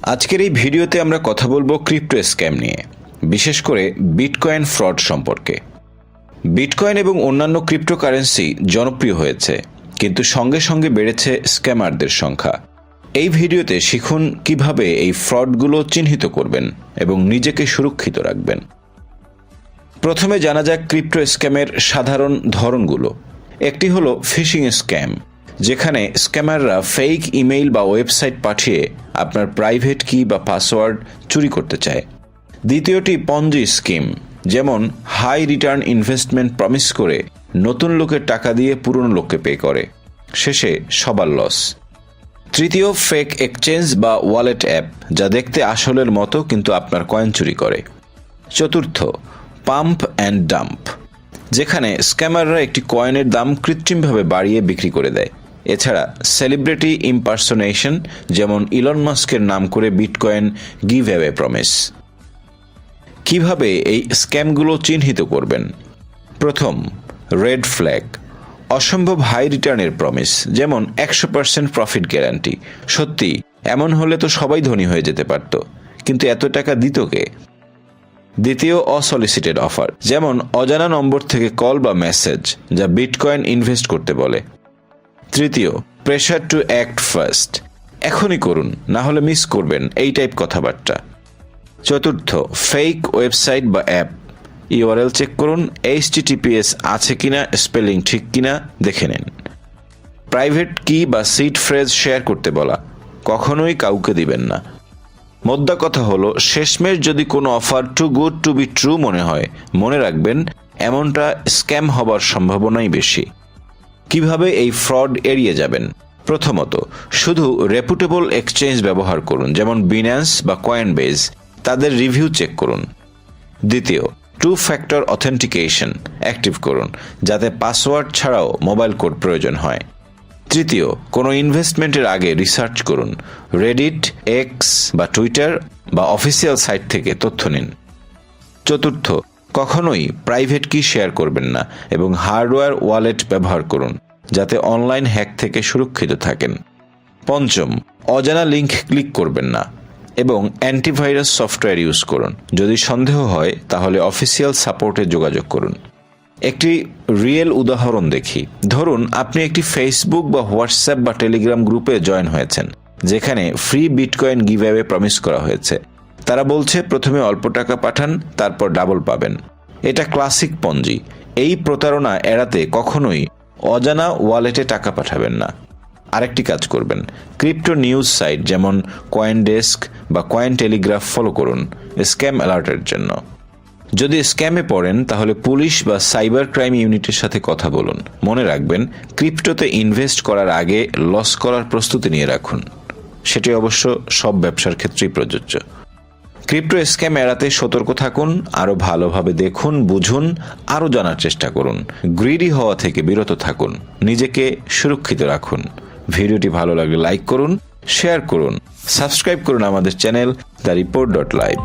আজকের এই ভিডিওতে আমরা কথা বলব ক্রিপ্টো স্ক্যাম নিয়ে, বিশেষ করে বিটকয়েন ফ্রড সম্পর্কে। বিটকয়েন এবং অন্যান্য ক্রিপ্টোকারেন্সি জনপ্রিয় হয়েছে, কিন্তু সঙ্গে সঙ্গে বেড়েছে স্ক্যামারদের সংখ্যা। এই ভিডিওতে শিখুন কীভাবে এই ফ্রডগুলো চিহ্নিত করবেন এবং নিজেকে সুরক্ষিত রাখবেন। প্রথমে জানা যাক ক্রিপ্টো স্ক্যামের সাধারণ ধরনগুলো। একটি হলো ফিশিং স্ক্যাম যেখানে স্ক্যামাররা ফেক ইমেইল বা ওয়েবসাইট পাঠিয়ে আপনার প্রাইভেট কি বা পাসওয়ার্ড চুরি করতে চায়। দ্বিতীয়টি পঞ্জি স্কিম যেমন হাই রিটার্ন ইনভেস্টমেন্ট প্রমিস করে নতুন লোকের টাকা দিয়ে পুরনো লোককে পে করে। শেষে সবার লস তৃতীয় ফেক এক্সচেঞ্জ বা ওয়ালেট অ্যাপ যা দেখতে আসলের মতো কিন্তু আপনার কয়েন চুরি করে। চতুর্থ পাম্প অ্যান্ড ডাম্প যেখানে স্ক্যামাররা একটি কয়েনের দাম কৃত্রিমভাবে বাড়িয়ে বিক্রি করে দেয়। এছাড়া সেলিব্রিটি ইম্পার্সোনেশন যেমন ইলন মাস্কের নাম করে বিটকয়েন গিভ অ্যাওয়ে প্রমিস কীভাবে এই স্ক্যামগুলো চিহ্নিত করবেন? প্রথম রেড ফ্ল্যাগ অসম্ভব হাই রিটার্নের প্রমিস যেমন একশো পার্সেন্ট প্রফিট গ্যারান্টি সত্যি, এমন হলে তো সবাই ধনী হয়ে যেতে পারত, কিন্তু এত টাকা দিত কে? দ্বিতীয় অসলিসিটেড অফার যেমন অজানা নম্বর থেকে কল বা মেসেজ যা বিটকয়েন ইনভেস্ট করতে বলে। তৃতীয় প্রেশার টু অ্যাক্ট ফার্স্ট এখনই করুন, না হলে মিস করবেন, এই টাইপ কথাবার্তা। চতুর্থ ফেক ওয়েবসাইট বা অ্যাপ ইউআরএল চেক করুন এইচটিটিপিএস আছে কিনা স্পেলিং ঠিক কিনা, দেখে নিন। প্রাইভেট কি বা সিট ফ্রেজ শেয়ার করতে বলা, কখনোই কাউকে দিবেন না। মোদ্দা কথা হলো, শেষমেশ যদি কোনো offer too good to be true মনে হয়, মনে রাখবেন, এমনটা স্ক্যাম হবার সম্ভাবনাই বেশি। কীভাবে এই ফ্রড এড়িয়ে যাবেন? প্রথমত, শুধু রেপুটেবল এক্সচেঞ্জ ব্যবহার করুন, যেমন বিন্যান্স বা কয়েন বেজ তাদের রিভিউ চেক করুন। দ্বিতীয় টু ফ্যাক্টর অথেন্টিকেশন অ্যাক্টিভ করুন, যাতে পাসওয়ার্ড ছাড়াও মোবাইল কোড প্রয়োজন হয়। তৃতীয়, কোনো ইনভেস্টমেন্টের আগে রিসার্চ করুন রেডিট এক্স বা টুইটার বা অফিসিয়াল সাইট থেকে তথ্য নিন। চতুর্থ কখনোই প্রাইভেট কি শেয়ার করবেন না এবং হার্ডওয়্যার ওয়ালেট ব্যবহার করুন, যাতে অনলাইন হ্যাক থেকে সুরক্ষিত থাকেন। পঞ্চম, অজানা লিঙ্ক ক্লিক করবেন না এবং অ্যান্টিভাইরাস সফটওয়্যার ইউজ করুন। যদি সন্দেহ হয়, তাহলে অফিসিয়াল সাপোর্টে যোগাযোগ করুন। একটি রিয়েল উদাহরণ দেখি। ধরুন, আপনি একটি ফেসবুক বা হোয়াটসঅ্যাপ বা টেলিগ্রাম গ্রুপে জয়েন হয়েছেন, যেখানে ফ্রি বিটকয়েন গিভঅ্যাওয়ে প্রমিস করা হয়েছে। তারা বলছে, প্রথমে অল্প টাকা পাঠান, তারপর ডাবল পাবেন। এটা ক্লাসিক পঞ্জি এই প্রতারণা এড়াতে কখনোই অজানা ওয়ালেটে টাকা পাঠাবেন না। আরেকটি কাজ করবেন। ক্রিপ্টো নিউজ সাইট যেমন কয়েন ডেস্ক বা কয়েন টেলিগ্রাফ ফলো করুন স্ক্যাম অ্যালার্টের জন্য। যদি স্ক্যামে পড়েন, তাহলে পুলিশ বা সাইবার ক্রাইম ইউনিটের সাথে কথা বলুন। মনে রাখবেন ক্রিপ্টোতে ইনভেস্ট করার আগে লস করার প্রস্তুতি নিয়ে রাখুন। সেটি অবশ্য সব ব্যবসার ক্ষেত্রেই প্রযোজ্য। ক্রিপ্টো স্ক্যাম এড়াতে সতর্ক থাকুন আরও ভালোভাবে দেখুন, বুঝুন আরও জানার চেষ্টা করুন। গ্রিডি হওয়া থেকে বিরত থাকুন, নিজেকে সুরক্ষিত রাখুন। ভিডিওটি ভালো লাগলে লাইক করুন, শেয়ার করুন, সাবস্ক্রাইব করুন আমাদের channel the report dot live.